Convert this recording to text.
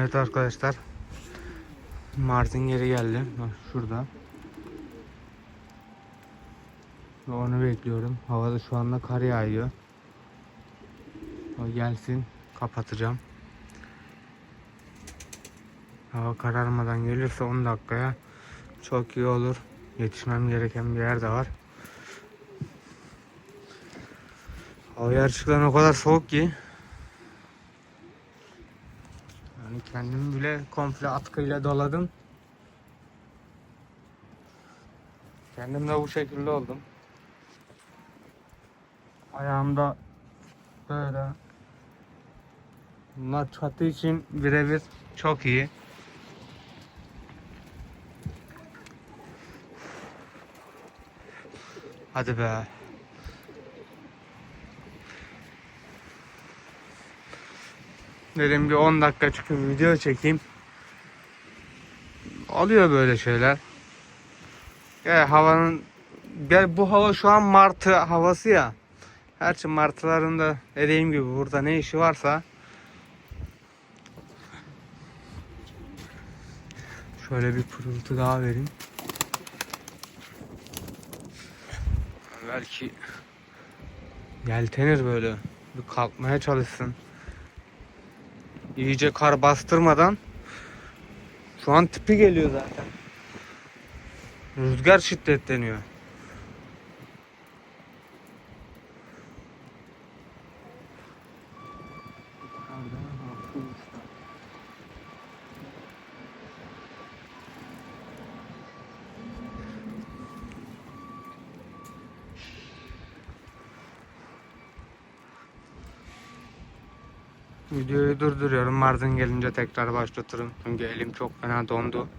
Evet arkadaşlar. Martin geri geldi. Bak şurada. Onu bekliyorum. Havada şu anda kar yağıyor. O gelsin. Kapatacağım. Hava kararmadan gelirse 10 dakikaya çok iyi olur. Yetişmem gereken bir yer de var. Hava gerçekten o kadar soğuk ki. Yani kendimi bile komple atkıyla doladım. Kendim de bu şekilde oldum. Ayağımda böyle. Bunlar çatı için birebir çok iyi. Hadi be. Dedim bir 10 dakika çıkıp video çekeyim. Oluyor böyle şeyler. Ya havanın ya bu hava şu an martı havası ya. Gerçi martıların da dediğim gibi burada ne işi varsa Şöyle bir pırıltı daha vereyim. Belki yeltenir böyle. Bir kalkmaya çalışsın. İyice kar bastırmadan şu an tipi geliyor zaten. Rüzgar şiddetleniyor. Videoyu durduruyorum. Mardin gelince tekrar başlatırım. Çünkü elim çok fena dondu.